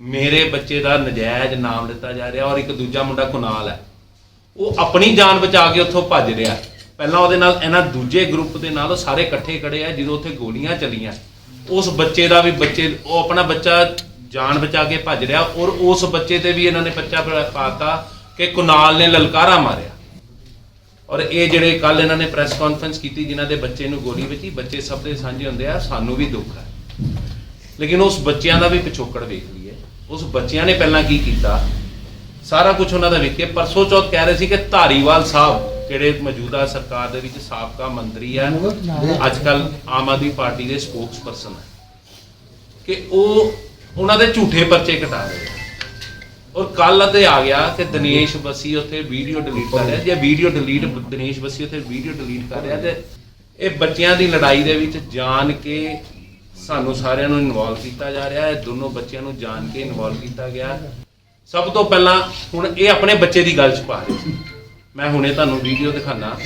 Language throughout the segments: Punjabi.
ਮੇਰੇ ਬੱਚੇ ਦਾ ਨਜਾਇਜ਼ ਨਾਮ ਦਿੱਤਾ ਜਾ ਰਿਹਾ ਔਰ ਇੱਕ ਦੂਜਾ ਮੁੰਡਾ ਕੁਨਾਲ ਹੈ। ਉਹ ਆਪਣੀ ਜਾਨ ਬਚਾ ਕੇ ਉੱਥੋਂ ਭੱਜ ਰਿਹਾ ਪਹਿਲਾਂ ਉਹਦੇ ਨਾਲ ਇਹਨਾਂ ਦੂਜੇ ਗਰੁੱਪ ਦੇ ਨਾਲ ਉਹ ਸਾਰੇ ਇਕੱਠੇ ਖੜੇ ਆ, ਜਦੋਂ ਉੱਥੇ ਗੋਲੀਆਂ ਚੱਲੀਆਂ। ਉਸ ਬੱਚੇ ਦਾ ਵੀ ਬੱਚੇ, ਉਹ ਆਪਣਾ ਬੱਚਾ ਜਾਨ ਬਚਾ ਕੇ ਭੱਜ ਰਿਹਾ ਔਰ ਉਸ ਬੱਚੇ ਤੇ ਵੀ ਇਹਨਾਂ ਨੇ ਬੱਚਾ ਪਾਤਾ ਕਿ ਕੁਨਾਲ ਨੇ ਲਲਕਾਰਾ ਮਾਰਿਆ। ਔਰ ਇਹ ਜਿਹੜੇ ਕੱਲ ਇਹਨਾਂ ਨੇ ਪ੍ਰੈਸ ਕਾਨਫਰੰਸ ਕੀਤੀ ਜਿਨ੍ਹਾਂ ਦੇ ਬੱਚੇ ਨੂੰ ਗੋਲੀ ਵੱਜੀ, ਬੱਚੇ ਸਭ ਦੇ ਸਾਂਝੇ ਹੁੰਦੇ ਆ, ਸਾਨੂੰ ਵੀ ਦੁੱਖ ਹੈ। ਲੇਕਿਨ ਉਸ ਬੱਚਿਆਂ ਦਾ ਵੀ ਪਿਛੋਕੜ ਵੇਖ ਉਸ ਬੱਚਿਆਂ ਨੇ ਪਹਿਲਾਂ ਕੀ ਕੀਤਾ? ਸਾਰਾ ਕੁਝ ਉਹਨਾਂ ਦਾ ਵੇਖਿਆ। ਪਰਸੋਂ ਚੌਥ ਕਹਿ ਰਹੇ ਸੀ ਕਿ ਧਾਰੀਵਾਲ ਸਾਹਿਬ, ਜਿਹੜੇ ਮੌਜੂਦਾ ਸਰਕਾਰ ਦੇ ਵਿੱਚ ਸਾਬਕਾ ਮੰਤਰੀ ਆ ਅੱਜ ਕੱਲ ਆਮ ਆਦਮੀ ਪਾਰਟੀ ਦੇ ਸਪੋਕਸਪਰਸਨ ਹੈ, ਕਿ ਉਹ ਉਹਨਾਂ ਦੇ ਝੂਠੇ ਪਰਚੇ ਕਟਾ ਰਹੇ ਔਰ ਕੱਲ ਤੇ ਆ ਗਿਆ ਕਿ ਦਿਨੇਸ਼ ਬਸੀ ਉੱਥੇ ਵੀਡੀਓ ਡਿਲੀਟ ਕਰ ਰਿਹਾ। ਜੇ ਵੀਡੀਓ ਡਿਲੀਟ ਦਿਨੇਸ਼ ਬਸੀ ਉੱਥੇ ਵੀਡੀਓ ਡਿਲੀਟ ਕਰ ਰਿਹਾ ਤੇ ਇਹ ਬੱਚਿਆਂ ਦੀ ਲੜਾਈ ਦੇ ਵਿੱਚ ਜਾਣ ਕੇ ਸਾਨੂੰ ਸਾਰਿਆਂ ਨੂੰ ਇਨਵੋਲਵ ਕੀਤਾ ਜਾ ਰਿਹਾ ਹੈ, ਦੋਨੋਂ ਬੱਚਿਆਂ ਨੂੰ ਜਾਣ ਕੇ ਇਨਵੋਲਵ ਕੀਤਾ ਗਿਆ ਸਭ ਤੋਂ ਪਹਿਲਾਂ ਹੁਣ ਇਹ ਆਪਣੇ ਬੱਚੇ ਦੀ ਗੱਲ 'ਚ ਪਾ ਰਹੇ ਸੀ। ਮੈਂ ਹੁਣੇ ਤੁਹਾਨੂੰ ਵੀਡੀਓ ਦਿਖਾਣਾ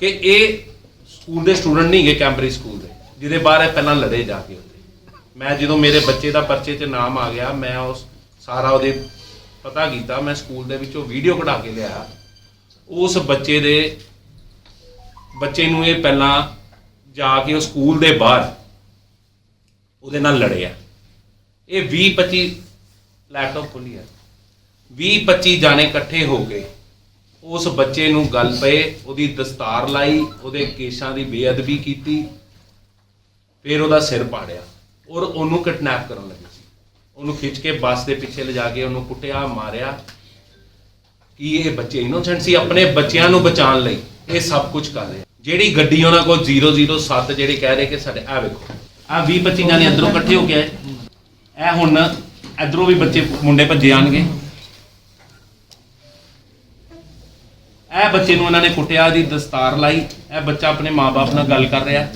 ਕਿ ਇਹ ਸਕੂਲ ਦੇ ਸਟੂਡੈਂਟ ਨਹੀਂ ਗਏ ਕੈਂਬਰਿਜ ਸਕੂਲ ਦੇ, ਜਿਹਦੇ ਬਾਹਰ ਇਹ ਪਹਿਲਾਂ ਲੜੇ ਜਾ ਕੇ ਉੱਥੇ। ਮੈਂ ਜਦੋਂ ਮੇਰੇ ਬੱਚੇ ਦਾ ਪਰਚੇ 'ਚ ਨਾਮ ਆ ਗਿਆ, ਮੈਂ ਉਸ ਸਾਰਾ ਉਹਦੇ ਪਤਾ ਕੀਤਾ, ਮੈਂ ਸਕੂਲ ਦੇ ਵਿੱਚੋਂ ਵੀਡੀਓ ਕਢਾ ਕੇ ਲਿਆ। ਉਸ ਬੱਚੇ ਦੇ, ਬੱਚੇ ਨੂੰ ਇਹ ਪਹਿਲਾਂ ਜਾ ਕੇ ਉਹ ਸਕੂਲ ਦੇ ਬਾਹਰ ਉਹਦੇ ਨਾਲ ਲੜਿਆ ਇਹ 20 25 ਲੈਪਟਾਪ ਖੋਲੀ ਹੈ 20 25 ਜਾਣੇ ਇਕੱਠੇ ਹੋ ਗਏ। ਉਸ ਬੱਚੇ ਨੂੰ ਗੱਲ ਪਏ, ਉਹਦੀ ਦਸਤਾਰ ਲਾਈ, ਉਹਦੇ ਕੇਸਾਂ ਦੀ ਬੇਅਦਬੀ ਕੀਤੀ, ਫਿਰ ਉਹਦਾ ਸਿਰ ਪਾੜਿਆ। ਔਰ ਉਹਨੂੰ ਕਿਡਨੈਪ ਕਰਨ ਲੱਗੇ ਸੀ। ਉਹਨੂੰ ਖਿੱਚ ਕੇ ਬੱਸ ਦੇ ਪਿੱਛੇ ਲਿਜਾ ਕੇ ਉਹਨੂੰ ਕੁੱਟਿਆ, ਮਾਰਿਆ। ਕਿ ਇਹ ਬੱਚੇ ਇਨੋਸੈਂਟ ਸੀ? ਆਪਣੇ ਬੱਚਿਆਂ ਨੂੰ ਬਚਾਉਣ ਲਈ ਇਹ ਸਭ ਕੁਝ ਕਰ ਰਹੇ ਜਿਹੜੀ ਗੱਡੀ ਉਹਨਾਂ ਕੋਲ 007 ਜਿਹੜੇ ਕਹਿ ਰਹੇ ਕਿ ਸਾਡੇ ਆ ਵੇਖੋ। ਆ 20 25 ਜਾਨੇ ਅੰਦਰੋਂ ਇਕੱਠੇ ਹੋ ਕੇ ਆਏ। ਇਹ ਹੁਣ ਇਧਰੋਂ ਵੀ ਬੱਚੇ ਮੁੰਡੇ ਭੱਜੇ ਆਣਗੇ ਇਹ ਬੱਚੇ ਨੂੰ ਉਹਨਾਂ ਨੇ ਕੁੱਟਿਆ ਦੀ ਦਸਤਾਰ ਲਾਈ। ਇਹ ਬੱਚਾ ਆਪਣੇ ਮਾਪੇ ਨਾਲ ਗੱਲ ਕਰ ਰਿਹਾ।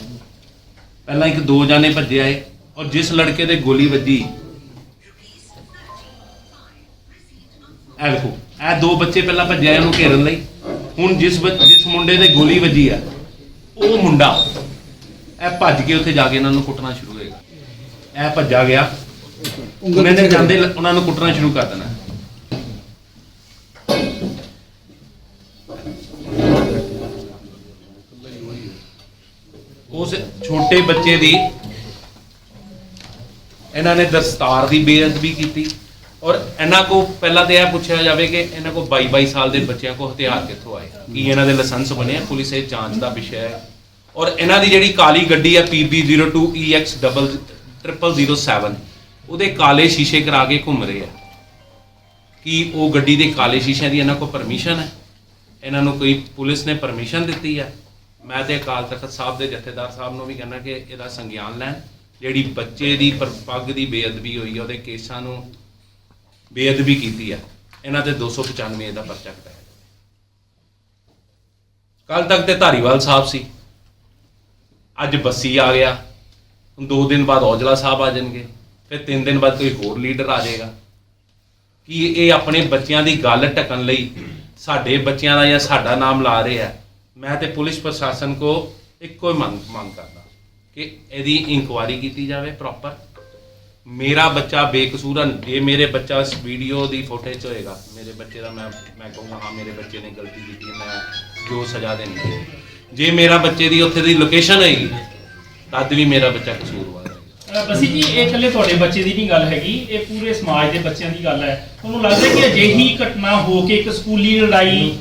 ਪਹਿਲਾਂ ਇੱਕ ਦੋ ਜਾਨੇ ਭੱਜੇ ਆਏ ਔਰ ਜਿਸ ਲੜਕੇ ਦੇ ਗੋਲੀ ਵੱਜੀ, ਇਹ ਵੇਖੋ ਇਹ ਦੋ ਬੱਚੇ ਪਹਿਲਾਂ ਭੱਜੇ ਆਏ, ਉਹਨੂੰ ਘੇਰਨ ਲਈ। ਹੁਣ ਜਿਸ ਬੱਚ- ਜਿਸ ਮੁੰਡੇ ਦੇ ਗੋਲੀ ਵੱਜੀ ਆ, ਉਹ ਮੁੰਡਾ ਇਹ ਭੱਜ ਕੇ ਉੱਥੇ ਜਾ ਕੇ ਇਹਨਾਂ ਨੂੰ ਕੁੱਟਣਾ ਸ਼ੁਰੂ ਹੋਏਗਾ। ਇਹ ਭੱਜਾ ਗਿਆ। ਉਹਨਾਂ ਨੇ ਜਾਂਦੇ ਉਹਨਾਂ ਨੂੰ ਕੁੱਟਣਾ ਸ਼ੁਰੂ ਕਰ ਦੇਣਾ। ਉਸ ਛੋਟੇ ਬੱਚੇ ਦੀ ਇਹਨਾਂ ਨੇ ਦਸਤਾਰ ਦੀ ਬੇਅਦਬੀ ਕੀਤੀ ਔਰ ਇਹਨਾਂ ਕੋ ਪਹਿਲਾਂ ਤੇ ਇਹ ਪੁੱਛਿਆ ਜਾਵੇ ਕਿ ਇਹਨਾਂ ਕੋ 22 22 ਸਾਲ ਦੇ ਬੱਚਿਆਂ ਕੋ ਹਥਿਆਰ ਕਿੱਥੋਂ ਆਏ? ਕੀ ਇਹਨਾਂ ਦੇ ਲਾਇਸੈਂਸ ਬਣੇ ਆ? ਪੁਲਿਸ ਇਹ ਜਾਂਚ ਦਾ ਵਿਸ਼ਾ ਹੈ। ਔਰ ਇਹਨਾਂ ਦੀ ਜਿਹੜੀ ਕਾਲੀ ਗੱਡੀ ਆ PB02EX0007 ਉਹਦੇ ਕਾਲੇ ਸ਼ੀਸ਼ੇ ਕਰਾ ਕੇ ਘੁੰਮ ਰਹੇ ਆ। ਕੀ ਉਹ ਗੱਡੀ ਦੇ ਕਾਲੇ ਸ਼ੀਸ਼ਿਆਂ ਦੀ ਇਹਨਾਂ ਕੋਲ ਪਰਮਿਸ਼ਨ ਹੈ? ਇਹਨਾਂ ਨੂੰ ਕੋਈ ਪੁਲਿਸ ਨੇ ਪਰਮਿਸ਼ਨ ਦਿੱਤੀ ਹੈ ਮੈਂ ਤੇ ਅਕਾਲ ਤਖਤ ਸਾਹਿਬ ਦੇ ਜਥੇਦਾਰ ਸਾਹਿਬ ਨੂੰ ਵੀ ਕਹਿੰਦਾ ਕਿ ਇਹਦਾ ਸੰਗਿਆਨ ਲੈਣ। ਜਿਹੜੀ ਬੱਚੇ ਦੀ ਪਰ- ਪੱਗ ਦੀ ਬੇਅਦਬੀ ਹੋਈ ਹੈ ਉਹਦੇ ਕੇਸਾਂ ਨੂੰ ਬੇਅਦਬੀ ਕੀਤੀ ਹੈ ਇਹਨਾਂ ਤੇ 295 ਦਾ ਪਰਚਾ ਕਟਾਇਆ ਕੱਲ ਤੱਕ ਤੇ ਧਾਰੀਵਾਲ ਸਾਹਿਬ ਸੀ। ਅੱਜ ਬੱਸੀ ਆ ਗਿਆ। ਦੋ ਦਿਨ ਬਾਅਦ ਔਜਲਾ ਸਾਹਿਬ ਆ ਜਾਣਗੇ। ਫਿਰ ਤਿੰਨ ਦਿਨ ਬਾਅਦ ਕੋਈ ਹੋਰ ਲੀਡਰ ਆ ਜਾਏਗਾ। ਕਿ ਇਹ ਆਪਣੇ ਬੱਚਿਆਂ ਦੀ ਗੱਲ ਢਕਣ ਲਈ ਸਾਡੇ ਬੱਚਿਆਂ ਦਾ ਜਾਂ ਸਾਡਾ ਨਾਮ ਲਾ ਰਹੇ ਆ ਮੈਂ ਤੇ ਪੁਲਿਸ ਪ੍ਰਸ਼ਾਸਨ ਕੋ ਇੱਕੋ ਹੀ ਮੰਗ ਮੰਗ ਕਰਦਾ ਕਿ ਇਹਦੀ ਇਨਕੁਆਇਰੀ ਕੀਤੀ ਜਾਵੇ ਪ੍ਰੋਪਰ ਮੇਰਾ ਬੱਚਾ ਬੇਕਸੂਰ ਹੈ ਜੇ ਮੇਰੇ ਬੱਚਾ ਇਸ ਵੀਡੀਓ ਦੀ ਫੁਟੇਜ ਹੋਏਗਾ, ਮੇਰੇ ਬੱਚੇ ਦਾ ਮੈਂ ਮੈਂ ਕਹੂੰਗਾ, ਹਾਂ, ਮੇਰੇ ਬੱਚੇ ਨੇ ਗਲਤੀ ਕੀਤੀ ਮੈਂ ਜੋ ਸਜ਼ਾ ਦੇਣੀ ਹੈ। ਜੇ ਮੇਰਾ ਬੱਚੇ ਦੀ ਉੱਥੇ ਦੀ ਲੋਕੇਸ਼ਨ ਹੋਏਗੀ ਤਦ ਵੀ ਮੇਰਾ ਬੱਚਾ ਕਸੂਰਵਾਰ ਹੈ। ਬਸੀ ਜੀ ਇਹ ਇਕੱਲੇ ਤੁਹਾਡੇ ਬੱਚੇ ਦੀ ਨਹੀਂ ਗੱਲ ਹੈਗੀ ਇਹ ਪੂਰੇ ਸਮਾਜ ਦੇ ਬੱਚਿਆਂ ਦੀ ਗੱਲ ਹੈ। ਤੁਹਾਨੂੰ ਲੱਗਦਾ ਕਿ ਅਜਿਹੀ ਘਟਨਾ ਹੋ ਕੇ ਇੱਕ ਸਕੂਲੀ ਲੜਾਈ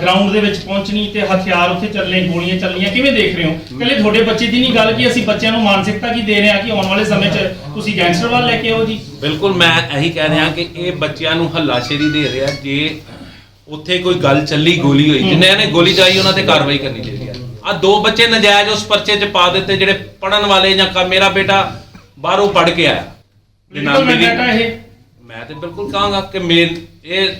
ਗਰਾਊਂਡ ਦੇ ਵਿੱਚ ਪਹੁੰਚਣੀ ਤੇ ਹਥਿਆਰ ਉੱਥੇ ਚੱਲਣੇ ਗੋਲੀਆਂ ਚੱਲਣੀਆਂ ਕਿਵੇਂ ਦੇਖ ਰਹੇ ਹੋ? ਇਕੱਲੇ ਤੁਹਾਡੇ ਬੱਚੇ ਦੀ ਨਹੀਂ ਗੱਲ ਕਿ ਅਸੀਂ ਬੱਚਿਆਂ ਨੂੰ ਮਾਨਸਿਕਤਾ ਕੀ ਦੇ ਰਹੇ ਹਾਂ ਕਿ ਆਉਣ ਵਾਲੇ ਸਮੇਂ 'ਚ ਤੁਸੀਂ ਗੈਂਗਸਟਰ ਵੱਲ ਲੈ ਕੇ ਆਓ ਜੀ? ਬਿਲਕੁਲ ਮੈਂ ਇਹੀ ਕਹਿ ਰਿਹਾ ਕਿ ਇਹ ਬੱਚਿਆਂ ਨੂੰ ਹੱਲਾਸ਼ੇਰੀ ਦੇ ਰਿਹਾ ਜੇ ਉੱਥੇ ਕੋਈ ਗੱਲ ਚੱਲੀ ਗੋਲੀ ਹੋਈ। ਜਿਨ੍ਹਾਂ ਨੇ ਗੋਲੀ ਚਲਾਈ ਉਹਨਾਂ ਤੇ ਕਾਰਵਾਈ ਕਰਨੀ ਚਾਹੀਦੀ ਹੈ ਆ ਦੋ ਬੱਚੇ ਨਜਾਇਜ਼ ਉਸ ਪਰਚੇ 'ਚ ਪਾ ਦਿੱਤੇ ਜਿਹੜੇ ਪੜਨ ਵਾਲੇ ਜਾਂ ਕ- ਮੇਰਾ ਬੇਟਾ ਬਾਹਰੋਂ ਪੜ ਕੇ ਆਇਆ। ਬਿਲਕੁਲ ਬੇਟਾ ਇਹ। ਮੈਂ ਤੇ ਬਿਲਕੁਲ ਕਹਾਂਗਾ ਕਿ ਮੇ ਇਹ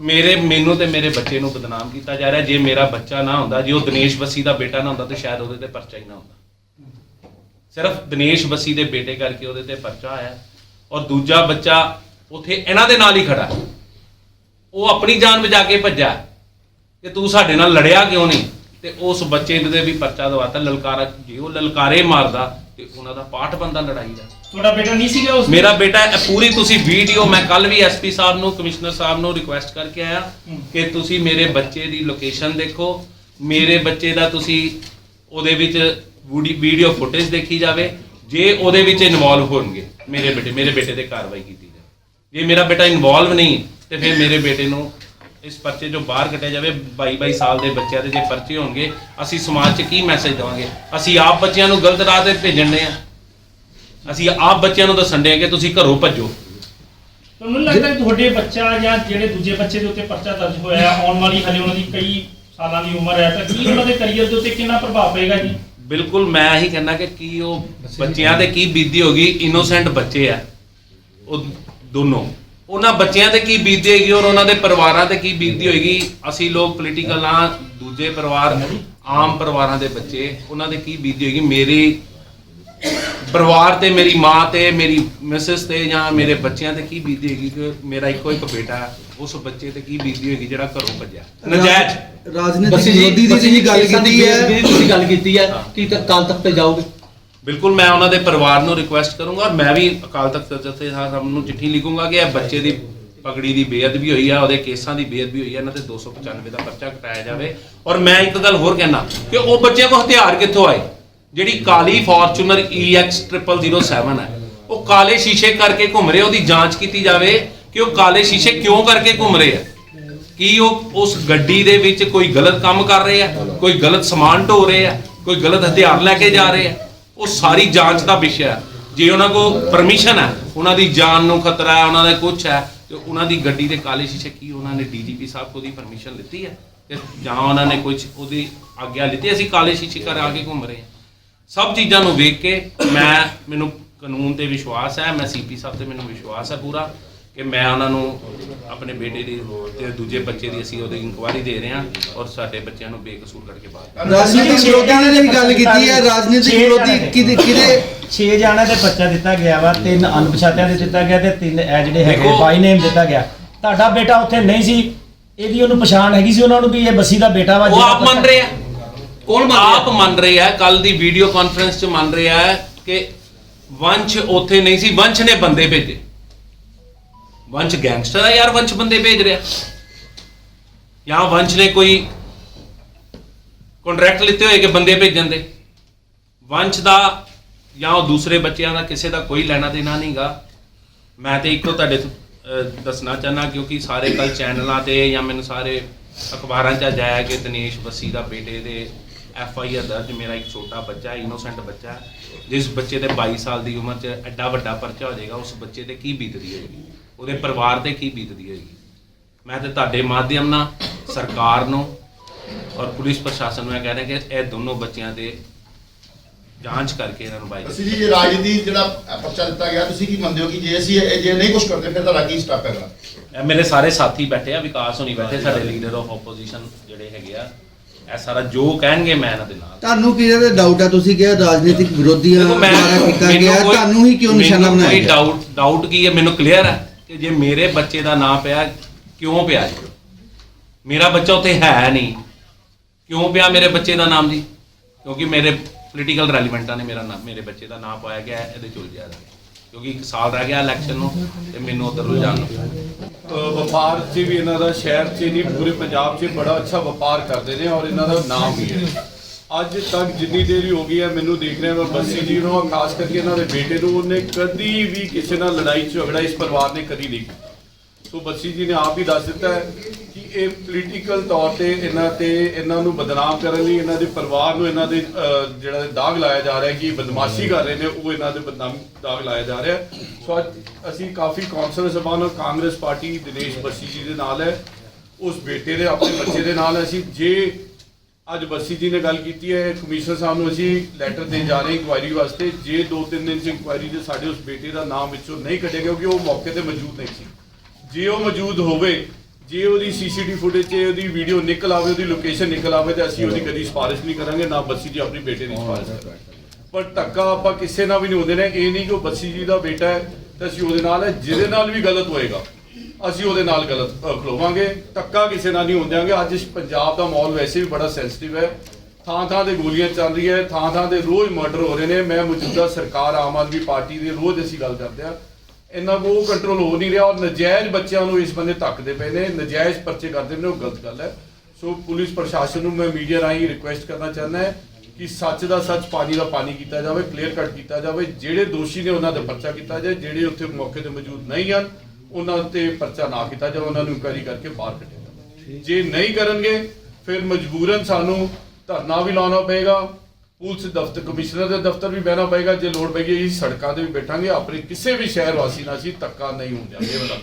ਮੇਰੇ ਮੈਨੂੰ ਤੇ ਮੇਰੇ ਬੱਚੇ ਨੂੰ ਬਦਨਾਮ ਕੀਤਾ ਜਾ ਰਿਹਾ। ਜੇ ਮੇਰਾ ਬੱਚਾ ਨਾ ਹੁੰਦਾ ਜੇ ਉਹ ਦਿਨੇਸ਼ ਬੱਸੀ ਦਾ ਬੇਟਾ ਨਾ ਹੁੰਦਾ ਤੇ ਸ਼ਾਇਦ ਉਹਦੇ ਤੇ ਪਰਚਾ ਹੀ ਨਾ ਹੁੰਦਾ। ਸਿਰਫ ਦਿਨੇਸ਼ ਬੱਸੀ ਦੇ ਬੇਟੇ ਕਰਕੇ ਉਹਦੇ ਤੇ ਪਰਚਾ ਆਇਆ। ਔਰ ਦੂਜਾ ਬੱਚਾ ਉਥੇ ਇਹਨਾਂ ਦੇ ਨਾਲ ਹੀ ਖੜਾ ਹੈ। ਉਹ ਆਪਣੀ ਜਾਨ ਬਚਾ ਕੇ ਭੱਜਾ ਕਿ ਤੂੰ ਸਾਡੇ ਨਾਲ ਲੜਿਆ ਕਿਉਂ ਨਹੀਂ? ਤੇ ਉਸ ਬੱਚੇ ਦੇ ਵੀ ਪਰਚਾ ਦਵਾਤਾ ਲਲਕਾਰਾ ਜੇ ਉਹ ਲਲਕਾਰੇ ਮਾਰਦਾ ਤੇ ਉਹਨਾਂ ਦਾ ਪਾਠ ਬੰਦਾ ਲੜਾਈ ਦਾ। ਤੁਹਾਡਾ ਬੇਟਾ ਨਹੀਂ ਸੀਗਾ ਉਸ ਮੇਰਾ ਬੇਟਾ ਇਹ ਪੂਰੀ ਤੁਸੀਂ ਵੀਡੀਓ ਮੈਂ ਕੱਲ ਵੀ ਐਸਪੀ ਸਾਹਿਬ ਨੂੰ ਕਮਿਸ਼ਨਰ ਸਾਹਿਬ ਨੂੰ ਰਿਕੁਐਸਟ ਕਰਕੇ ਆਇਆ। ਕਿ ਤੁਸੀਂ ਮੇਰੇ ਬੱਚੇ ਦੀ ਲੋਕੇਸ਼ਨ ਦੇਖੋ ਮੇਰੇ ਬੱਚੇ ਦਾ ਤੁਸੀਂ ਉਹਦੇ ਵਿੱਚ ਵੀਡੀਓ ਫੁਟੇਜ ਦੇਖੀ ਜਾਵੇ ਜੇ ਉਹਦੇ ਵਿੱਚ ਇਨਵੋਲਵ ਹੋਣਗੇ ਮੇਰੇ ਬੇਟੇ ਮੇਰੇ ਬੇਟੇ ਤੇ ਕਾਰਵਾਈ ਕੀਤੀ ਜਾਵੇ। ਜੇ ਮੇਰਾ ਬੇਟਾ ਇਨਵੋਲਵ ਨਹੀਂ ਤੇ ਫਿਰ ਮੇਰੇ ਬੇਟੇ ਨੂੰ ਇਸ ਪਰਚੇ ਚੋਂ ਬਾਹਰ ਕੱਢਿਆ ਜਾਵੇ 22 22 ਸਾਲ ਦੇ ਬੱਚਿਆਂ ਦੇ ਜੇ ਪਰਚੇ ਹੋਣਗੇ ਅਸੀਂ ਸਮਾਜ 'ਚ ਕੀ ਮੈਸੇਜ ਦੇਵਾਂਗੇ? ਅਸੀਂ ਆਪ ਬੱਚਿਆਂ ਨੂੰ ਗਲਤ ਰਾਹ ਤੇ ਭੇਜਣ ਦੇ ਆ। ਅਸੀਂ ਆਪ ਬੱਚਿਆਂ ਨੂੰ ਦੱਸਣ ਦੇ ਆ ਕਿ ਤੁਸੀਂ ਘਰੋਂ ਭੱਜੋ। ਤੁਹਾਨੂੰ ਲੱਗਦਾ ਤੁਹਾਡੇ ਬੱਚਾ ਜਾਂ ਜਿਹੜੇ ਦੂਜੇ ਬੱਚੇ ਦੇ ਉੱਤੇ ਪਰਚਾ ਦਰਜ ਹੋਇਆ ਆਉਣ ਵਾਲੀ ਹਲੇ ਉਹਨਾਂ ਦੀ ਕਈ ਸਾਲਾਂ ਦੀ ਉਮਰ ਹੈ ਤਾਂ ਕੀ ਉਹਨਾਂ ਦੇ ਕੈਰੀਅਰ ਦੇ ਉੱਤੇ ਕਿੰਨਾ ਪ੍ਰਭਾਵ ਪਏਗਾ ਜੀ? ਬਿਲਕੁਲ ਮੈਂ ਇਹੀ ਕਹਿੰਦਾ ਕਿ ਕੀ ਉਹ ਬੱਚਿਆਂ ਤੇ ਕੀ ਬੀਤੀ ਹੋਗੀ ਇਨੋਸੈਂਟ ਬੱਚੇ ਆ। ਉਹ ਦੋਨੋਂ। ਉਹਨਾਂ ਬੱਚਿਆਂ ਤੇ ਕੀ ਬੀਤੀ ਹੋਏਗੀ ਔਰ ਉਹਨਾਂ ਦੇ ਪਰਿਵਾਰਾਂ ਤੇ ਕੀ ਬੀਤੀ ਹੋਏਗੀ? ਅਸੀਂ ਲੋਕ ਪੋਲੀਟੀਕਲ ਆ ਦੂਜੇ ਪਰਿਵਾਰ ਆਮ ਪਰਿਵਾਰਾਂ ਦੇ ਬੱਚੇ ਉਹਨਾਂ ਦੇ ਕੀ ਬੀਤੀ ਹੋਏਗੀ? ਮੇਰੀ ਪਰਿਵਾਰ ਤੇ ਮੇਰੀ ਮਾਂ ਤੇ ਮੇਰੀ ਮਿਸਿਸ ਤੇ ਜਾਂ ਮੇਰੇ ਬੱਚਿਆਂ ਤੇ ਕੀ ਬੀਤੀ ਹੋਏਗੀ? ਕਿ ਮੇਰਾ ਇੱਕੋ ਇੱਕ ਬੇਟਾ ਉਸ ਬੱਚੇ ਤੇ ਕੀ ਬੀਤੀ ਹੋਏਗੀ ਜਿਹੜਾ ਘਰੋਂ ਭੱਜਿਆ? ਨਜਾਇਜ਼। ਰਾਜਨੀਤਿਕ ਵਿਰੋਧੀ ਦੀ ਜਿਹੜੀ ਗੱਲ ਕੀਤੀ ਹੈ। ਤੁਸੀਂ ਗੱਲ ਕੀਤੀ ਹੈ ਕੀ ਤਾਂ ਕੱਲ ਤੱਕ ਤੇ ਜਾਓਗੇ? ਬਿਲਕੁਲ ਮੈਂ ਉਹਨਾਂ ਦੇ ਪਰਿਵਾਰ ਨੂੰ ਰਿਕੁਐਸਟ ਕਰੂੰਗਾ ਔਰ ਮੈਂ ਵੀ ਅਕਾਲ ਤਖਤ ਜਥੇ ਸਾਹਿਬ ਨੂੰ ਚਿੱਠੀ ਲਿਖੂੰਗਾ ਕਿ ਇਹ ਬੱਚੇ ਦੀ ਪਗੜੀ ਦੀ ਬੇਅਦਬੀ ਹੋਈ ਆ, ਉਹਦੇ ਕੇਸਾਂ ਦੀ ਬੇਅਦਬੀ ਹੋਈ ਆ, ਇਹਨਾਂ ਤੇ 295 ਦਾ ਪਰਚਾ ਕਟਾਇਆ ਜਾਵੇ। ਔਰ ਮੈਂ ਇੱਕ ਗੱਲ ਹੋਰ ਕਹਿਣਾ ਕਿ ਉਹ ਬੱਚਿਆਂ ਕੋਲ ਹਥਿਆਰ ਕਿੱਥੋਂ ਆਏ? ਜਿਹੜੀ ਕਾਲੀ ਫੋਰਚੂਨਰ EX 0007 ਹੈ, ਉਹ ਕਾਲੇ ਸ਼ੀਸ਼ੇ ਕਰਕੇ ਘੁੰਮ ਰਹੇ, ਉਹਦੀ ਜਾਂਚ ਕੀਤੀ ਜਾਵੇ ਕਿ ਉਹ ਕਾਲੇ ਸ਼ੀਸ਼ੇ ਕਿਉਂ ਕਰਕੇ ਘੁੰਮ ਰਹੇ ਆ ਕੀ ਉਹ ਉਸ ਗੱਡੀ ਦੇ ਵਿੱਚ ਕੋਈ ਗਲਤ ਕੰਮ ਕਰ ਰਹੇ ਆ ਕੋਈ ਗਲਤ ਸਮਾਨ ਢੋ ਰਹੇ ਆ ਕੋਈ ਗਲਤ ਹਥਿਆਰ ਲੈ ਕੇ ਜਾ ਰਹੇ ਆ ਉਹ ਸਾਰੀ ਜਾਂਚ ਦਾ ਵਿਸ਼ਾ ਹੈ। ਜੇ ਉਹਨਾਂ ਕੋਲ ਪਰਮਿਸ਼ਨ ਹੈ, ਉਹਨਾਂ ਦੀ ਜਾਨ ਨੂੰ ਖਤਰਾ ਹੈ, ਉਹਨਾਂ ਦਾ ਕੁਝ ਹੈ, ਤੇ ਉਹਨਾਂ ਦੀ ਗੱਡੀ ਦੇ ਕਾਲੇ ਸ਼ੀਸ਼ੇ ਕੀ ਉਹਨਾਂ ਨੇ ਡੀਜੀਪੀ ਸਾਹਿਬ ਕੋਲ ਦੀ ਪਰਮਿਸ਼ਨ ਲਿੱਤੀ ਹੈ? ਤੇ ਜਾਂ ਉਹਨਾਂ ਨੇ ਕੁਝ ਉਹਦੀ ਆਗਿਆ ਲਿੱਤੀ ਅਸੀਂ ਕਾਲੇ ਸ਼ੀਸ਼ੇ ਕਰਾ ਕੇ ਘੁੰਮ ਰਹੇ ਹਾਂ। ਸਭ ਚੀਜ਼ਾਂ ਨੂੰ ਵੇਖ ਕੇ ਮੈਂ, ਮੈਨੂੰ ਕਾਨੂੰਨ ਤੇ ਵਿਸ਼ਵਾਸ ਹੈ, ਮੈਂ ਸੀਪੀ ਸਾਹਿਬ ਤੇ ਮੈਨੂੰ ਵਿਸ਼ਵਾਸ ਹੈ ਪੂਰਾ। ਕਿ ਮੈਂ ਉਹਨਾਂ ਨੂੰ ਆਪਣੇ ਬੇਟੇ ਦੀ ਤੇ ਦੂਜੇ ਬੱਚੇ ਦੀ ਅਸੀਂ ਉਹਦੀ ਇਨਕੁਆਇਰੀ ਦੇ ਰਹੇ ਹਾਂ ਔਰ ਸਾਡੇ ਬੱਚਿਆਂ ਨੂੰ ਬੇਕਸੂਰ ਕਰਕੇ ਬਾਹਰ ਰਾਜਨੀਤਿਕ ਵਿਰੋਧੀ ਨੇ ਵੀ ਗੱਲ ਕੀਤੀ ਹੈ ਰਾਜਨੀਤਿਕ ਵਿਰੋਧੀ ਕਿਹਦੇ ਕਿਹਦੇ? 6 ਜਾਣਿਆਂ ਦੇ ਬੱਚਾ ਦਿੱਤਾ ਗਿਆ ਵਾ ਤਿੰਨ ਅਣਪਛਾਤਿਆਂ ਦੇ ਦਿੱਤਾ ਗਿਆ ਤੇ ਤਿੰਨ ਇਹ ਜਿਹੜੇ ਹੈਗੇ ਦੇਖੋ- ਬਾਈ ਨੇਮ ਦਿੱਤਾ ਗਿਆ। ਤੁਹਾਡਾ ਬੇਟਾ ਉੱਥੇ ਨਹੀਂ ਸੀ ਇਹਦੀ ਉਹਨੂੰ ਪਛਾਣ ਹੈਗੀ ਸੀ ਉਹਨਾਂ ਨੂੰ ਵੀ ਇਹ ਬੱਸੀ ਦਾ ਬੇਟਾ ਵਾ ਉਹ ਜਿਹੜਾ ਆਪ ਮੰਨ ਰਹੇ। ਆ ਕੌਣ ਮੰਨ ਰਿਹਾ? ਆਪ ਮੰਨ ਰਹੇ ਆ ਕੱਲ ਦੀ ਵੀਡੀਓ ਕਾਨਫਰੰਸ 'ਚ ਮੰਨ ਰਹੇ ਆ ਕਿ ਵੰਸ਼ ਉੱਥੇ ਨਹੀਂ ਸੀ ਵੰਸ਼ ਨੇ ਬੰਦੇ ਭੇਜੇ। ਵੰਸ਼ ਗੈਂਗਸਟਰ ਆ ਯਾਰ ਵੰਸ਼ ਬੰਦੇ ਭੇਜ ਰਿਹਾ। ਜਾਂ ਵੰਸ਼ ਨੇ ਕੋਈ ਕੰਟਰੈਕਟ ਲਿੱਤੇ ਹੋਏ ਕਿ ਬੰਦੇ ਭੇਜਣ ਦੇ। ਵੰਸ਼ ਦਾ ਜਾਂ ਉਹ ਦੂਸਰੇ ਬੱਚਿਆਂ ਦਾ ਕਿਸੇ ਦਾ ਕੋਈ ਲੈਣਾ ਦੇਣਾ ਨਹੀਂਗਾ ਮੈਂ ਤੇ ਇੱਕੋ ਤੁਹਾਡੇ ਤੋਂ, ਦੱਸਣਾ ਚਾਹਨਾ ਕਿਉਂਕਿ ਸਾਰੇ ਕੱਲ ਚੈਨਲਾਂ ਤੇ ਜਾਂ ਮੈਨੂੰ ਸਾਰੇ ਅਖਬਾਰਾਂ 'ਚ ਅੱਜ ਆਇਆ ਕਿ ਦਿਨੇਸ਼ ਬੱਸੀ ਦਾ ਬੇਟੇ ਦੇ ਐਫ ਆਈ ਆਰ ਦਰਜ ਮੇਰਾ ਇੱਕ ਛੋਟਾ ਬੱਚਾ ਇਨੋਸੈਂਟ ਬੱਚਾ ਜਿਸ ਬੱਚੇ ਦੇ 22 ਸਾਲ ਦੀ ਉਮਰ 'ਚ ਐਡਾ ਵੱਡਾ ਪਰਚਾ ਹੋ ਜਾਏਗਾ ਉਸ ਬੱਚੇ ਤੇ ਕੀ ਬੀਤਦੀ ਹੋਏਗੀ? ਉਹਦੇ ਪਰਿਵਾਰ ਤੇ ਕੀ ਬੀਤਦੀ ਹੋਏਗੀ ਮੈਂ ਤੇ ਤੁਹਾਡੇ ਮਾਧਿਅਮ ਨਾਲ ਸਰਕਾਰ ਨੂੰ ਔਰ ਪੁਲਿਸ ਪ੍ਰਸ਼ਾਸਨ ਨੂੰ ਇਹ ਕਹਿ ਰਿਹਾ ਕਿ ਇਹ ਦੋਨੋਂ ਬੱਚਿਆਂ ਦੇ ਜਾਂਚ ਕਰਕੇ ਇਹਨਾਂ ਨੂੰ ਬਾਈ ਅਸੀਂ ਜੀ ਇਹ ਰਾਜਨੀਤੀ ਜਿਹੜਾ ਪਰਚਾ ਦਿੱਤਾ ਗਿਆ ਤੁਸੀਂ ਕੀ ਮੰਨਦੇ ਹੋ ਕਿ ਜੇ ਅਸੀਂ ਇਹ- ਜੇ ਨਹੀਂ ਕੁਝ ਕਰਦੇ ਫਿਰ ਤੁਹਾਡਾ ਕੀ ਸਟੈਪ ਹੈਗਾ? ਇਹ ਮੇਰੇ ਸਾਰੇ ਸਾਥੀ ਬੈਠੇ ਆ ਵਿਕਾਸ ਹੋਣੀ ਬੈਠੇ ਸਾਡੇ ਲੀਡਰ ਆਫ ਆਪੋਜੀਸ਼ਨ ਜਿਹੜੇ ਹੈਗੇ ਆ ਇਹ ਸਾਰਾ ਜੋ ਕਹਿਣਗੇ ਮੈਂ ਇਹਨਾਂ ਦੇ ਨਾਲ। ਤੁਹਾਨੂੰ ਕਿਹਦੇ ਡਾਊਟ ਹੈ ਤੁਸੀਂ ਕਿਹਾ ਰਾਜਨੀਤਿਕ ਵਿਰੋਧੀਆਂ ਦੁਆਰਾ ਕੀਤਾ ਮੈਨੂੰ ਗਿਆ ਕੋਈ- ਤੁਹਾਨੂੰ ਹੀ ਕਿਉਂ ਨਿਸ਼ਾਨਾ ਮੈਨੂੰ ਬਣਾਇਆ ਕੋਈ ਗਿਆ? ਡਾਊਟ ਡਾਊਟ ਕੀ ਹੈ? ਮੈਨੂੰ ਕਲੀਅਰ ਹੈ ਕਿ ਜੇ ਮੇਰੇ ਬੱਚੇ ਦਾ ਨਾਂ ਪਿਆ, ਕਿਉਂ ਪਿਆ ਜੀ? ਮੇਰਾ ਬੱਚਾ ਉੱਥੇ ਹੈ ਨਹੀਂ। ਕਿਉਂ ਪਿਆ ਮੇਰੇ ਬੱਚੇ ਦਾ ਨਾਮ ਜੀ? ਕਿਉਂਕਿ ਮੇਰੇ ਪੋਲੀਟੀਕਲ ਰੈਲੀਵੈਂਟਾਂ ਨੇ ਮੇਰਾ ਨਾਮ। ਮੇਰੇ ਬੱਚੇ ਦਾ ਨਾਂ ਪਾਇਆ ਗਿਆ, ਇਹਦੇ ਚ ਉਲਝਿਆ ਜਾ ਕਿਉਂਕਿ ਇੱਕ ਸਾਲ ਰਹਿ ਗਿਆ ਇਲੈਕਸ਼ਨ ਨੂੰ ਤੇ ਮੈਨੂੰ ਉਧਰ ਰੁਝਾਨ ਨੂੰ। ਵਪਾਰ 'ਚ ਵੀ ਇਹਨਾਂ ਦਾ ਸ਼ਹਿਰ 'ਚ ਨਹੀਂ, ਪੂਰੇ ਪੰਜਾਬ 'ਚ ਬੜਾ ਅੱਛਾ ਵਪਾਰ ਕਰਦੇ ਨੇ ਔਰ ਇਹਨਾਂ ਦਾ ਨਾਮ ਵੀ ਹੈ। ਅੱਜ ਤੱਕ ਜਿੰਨੀ ਦੇਰੀ ਹੋ ਗਈ ਹੈ, ਮੈਨੂੰ ਦੇਖ ਰਿਹਾ ਮੈਂ ਬੱਸੀ ਜੀ ਨੂੰ ਔਰ ਖਾਸ ਕਰਕੇ ਇਹਨਾਂ ਦੇ ਬੇਟੇ ਨੂੰ, ਉਹਨੇ ਕਦੀ ਵੀ ਕਿਸੇ ਨਾਲ ਲੜਾਈ, ਝਗੜਾ ਇਸ ਪਰਿਵਾਰ ਨੇ ਕਦੀ ਨਹੀਂ ਕੀਤਾ। ਸੋ ਬੱਸੀ ਜੀ ਨੇ ਆਪ ਹੀ ਦੱਸ ਦਿੱਤਾ ਹੈ ਕਿ ਇਹ ਪੋਲੀਟੀਕਲ ਤੌਰ ਤੇ ਇਹਨਾਂ ਤੇ, ਇਹਨਾਂ ਨੂੰ ਬਦਨਾਮ ਕਰਨ ਲਈ, ਇਹਨਾਂ ਦੇ ਪਰਿਵਾਰ ਨੂੰ ਇਹਨਾਂ ਦੇ ਜਿਹੜਾ ਦਾਗ ਲਾਇਆ ਜਾ ਰਿਹਾ ਕਿ ਬਦਮਾਸ਼ੀ ਕਰ ਰਹੇ ਨੇ, ਉਹ ਇਹਨਾਂ ਦੇ ਬਦਨਾਮ ਦਾਗ ਲਾਇਆ ਜਾ ਰਿਹਾ ਸੋ ਅੱਜ ਅਸੀਂ ਕਾਫੀ ਕੌਂਸਲਰ ਸਭਾ ਨਾਲ, ਕਾਂਗਰਸ ਪਾਰਟੀ ਦਿਨੇਸ਼ ਬੱਸੀ ਜੀ ਦੇ ਨਾਲ ਹੈ, ਉਸ ਬੇਟੇ ਦੇ, ਆਪਣੇ ਬੱਚੇ ਦੇ ਨਾਲ ਅਸੀਂ, ਜੇ ਅੱਜ ਬੱਸੀ ਜੀ ਨੇ ਗੱਲ ਕੀਤੀ ਹੈ ਕਮਿਸ਼ਨਰ ਸਾਹਿਬ ਨੂੰ ਅਸੀਂ ਲੈਟਰ ਦੇਣ ਜਾ ਰਹੇ ਇਨਕੁਆਇਰੀ ਵਾਸਤੇ। ਜੇ ਦੋ ਤਿੰਨ ਦਿਨ ਚ ਇਨਕੁਆਇਰੀ ਦੇ ਸਾਡੇ ਉਸ ਬੇਟੇ ਦਾ ਨਾਮ ਵਿੱਚੋਂ ਨਹੀਂ ਕੱਢਿਆ ਕਿਉਂਕਿ ਉਹ ਮੌਕੇ ਤੇ ਮੌਜੂਦ ਨਹੀਂ ਸੀ। ਜੇ ਉਹ ਮੌਜੂਦ ਹੋਵੇ ਜੇ ਉਹਦੀ ਸੀਸੀਟੀਵੀ ਫੁਟੇਜ 'ਚ ਉਹਦੀ ਵੀਡੀਓ ਨਿਕਲ ਆਵੇ ਉਹਦੀ ਲੋਕੇਸ਼ਨ ਨਿਕਲ ਆਵੇ ਤੇ ਅਸੀਂ ਉਹਦੀ ਕਦੀ ਸਿਫਾਰਿਸ਼ ਨਹੀਂ ਕਰਾਂਗੇ ਨਾ ਬੱਸੀ ਜੀ ਆਪਣੇ ਬੇਟੇ ਦੀ ਸਿਫਾਰਿਸ਼ ਕਰਾਂਗੇ। ਪਰ ਧੱਕਾ ਆਪਾਂ ਕਿਸੇ ਨਾਲ ਵੀ ਨਹੀਂ ਹੁੰਦੇ ਨੇ ਇਹ ਨਹੀਂ ਕਿ ਉਹ ਬੱਸੀ ਜੀ ਦਾ ਬੇਟਾ ਹੈ ਤੇ ਅਸੀਂ ਉਹਦੇ ਨਾਲ ਹੈ ਜਿਹਦੇ ਨਾਲ ਵੀ ਗਲਤ ਹੋਏਗਾ। ਅਸੀਂ ਉਹਦੇ ਨਾਲ ਗਲਤ ਖਲੋਵਾਂਗੇ, ਧੱਕਾ ਕਿਸੇ ਨਾਲ ਨਹੀਂ ਹੁੰਦਿਆਂਗੇ ਅੱਜ ਇਸ ਪੰਜਾਬ ਦਾ ਮਾਹੌਲ ਵੈਸੇ ਵੀ ਬੜਾ ਸੈਂਸਿਟਿਵ ਹੈ। ਥਾਂ ਥਾਂ ਤੇ ਗੋਲੀਆਂ ਚੱਲ ਰਹੀਆਂ ਹੈ ਥਾਂ ਥਾਂ ਤੇ ਰੋਜ਼ ਮਰਡਰ ਹੋ ਰਹੇ ਨੇ। ਮੈਂ ਮੌਜੂਦਾ ਸਰਕਾਰ, ਆਮ ਆਦਮੀ ਪਾਰਟੀ ਦੀ ਰੋਜ਼ ਅਸੀਂ ਗੱਲ ਕਰਦੇ ਆ ਇਹਨਾਂ ਕੋ ਕੰਟਰੋਲ ਹੋ ਨਹੀਂ ਰਿਹਾ ਔਰ ਨਜਾਇਜ਼ ਬੱਚਿਆਂ ਨੂੰ ਇਸ ਬੰਦੇ ਧੱਕਦੇ ਪਏ ਨੇ। ਨਜਾਇਜ਼ ਪਰਚੇ ਕਰਦੇ ਨੇ, ਉਹ ਗਲਤ ਗੱਲ ਹੈ। ਸੋ ਪੁਲਿਸ ਪ੍ਰਸ਼ਾਸਨ ਨੂੰ ਮੈਂ ਮੀਡੀਆ ਰਾਹੀਂ ਰਿਕੁਐਸਟ ਕਰਨਾ ਚਾਹੁੰਦਾ ਹੈ ਕਿ ਸੱਚ ਦਾ ਸੱਚ, ਪਾਣੀ ਦਾ ਪਾਣੀ ਕੀਤਾ ਜਾਵੇ ਕਲੀਅਰ ਕੱਟ ਕੀਤਾ ਜਾਵੇ। ਜਿਹੜੇ ਦੋਸ਼ੀ ਨੇ ਉਹਨਾਂ ਦਾ ਪਰਚਾ ਕੀਤਾ ਜਾਏ, ਜਿਹੜੇ ਉੱਥੇ ਮੌਕੇ ਤੇ ਮੌਜੂਦ ਨਹੀਂ ਹਨ ਉਹਨਾਂ ਤੇ ਪਰਚਾ ਨਾ ਕੀਤਾ ਜਾਵੇ ਉਹਨਾਂ ਨੂੰ ਇਨਕੁਆਇਰੀ ਕਰਕੇ ਬਾਹਰ ਕੱਢਿਆ ਜਾਵੇ ਜੇ ਨਹੀਂ ਕਰਨਗੇ ਫਿਰ ਮਜਬੂਰਨ ਸਾਨੂੰ ਧਰਨਾ ਵੀ ਲਾਉਣਾ ਪਏਗਾ ਪੁਲਿਸ ਦਫ਼ਤਰ ਕਮਿਸ਼ਨਰ ਦੇ ਦਫ਼ਤਰ ਵੀ ਬਹਿਣਾ ਪਏਗਾ ਜੇ ਲੋੜ ਅਸੀਂ ਸੜਕਾਂ ਤੇ ਵੀ ਬੈਠਾਂਗੇ ਆਪਣੇ ਕਿਸੇ ਵੀ ਸ਼ਹਿਰ ਵਾਸੀ ਨਾਲ ਅਸੀਂ ਧੱਕਾ ਨਹੀਂ ਦਿਆਂਗੇ ਇਹ ਵਾਲਾ।